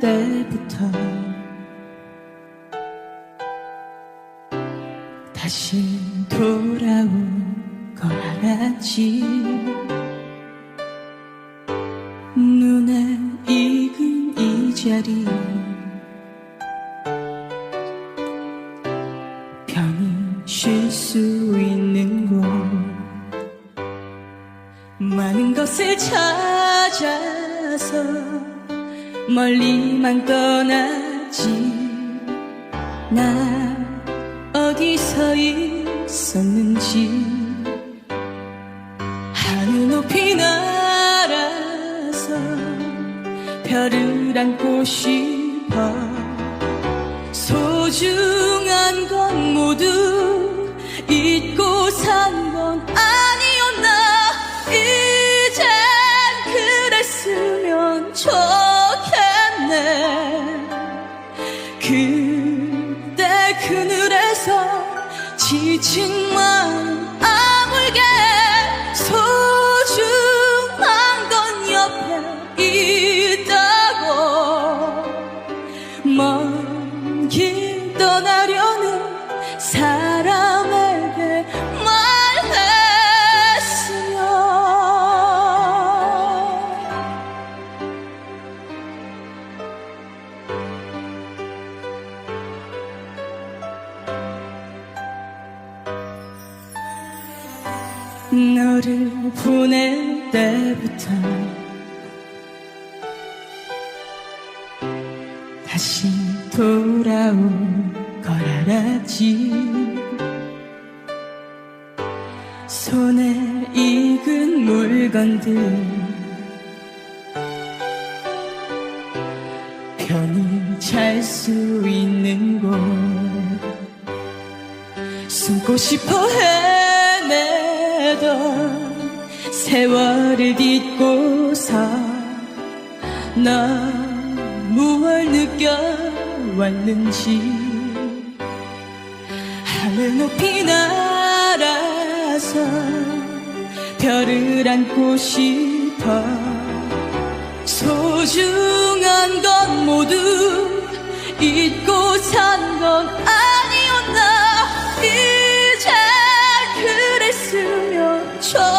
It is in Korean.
때부터 다시 돌아올 걸 알았지? 눈에 익은 이 자리 편히 쉴 수 있는 곳. 많은 것을 찾아서 멀리만 떠나지. 나 어디서 있었는지. 하늘 높이 날아서 별을 안고 싶어. 소중 그때 그늘에서 지친 마음 아물게 소중한 건 옆에 있다고. 먼 길 떠나려는 사람 너를 보낼 때부터 다시 돌아올 걸 알았지. 손에 익은 물건들 편히 잘 수 있는 곳 숨고 싶어 헤매던 세월을 딛고서 나 무얼 느껴왔는지 하늘 높이 날아서 별을 안고 싶어 소중한 건 모두 잊고 愁。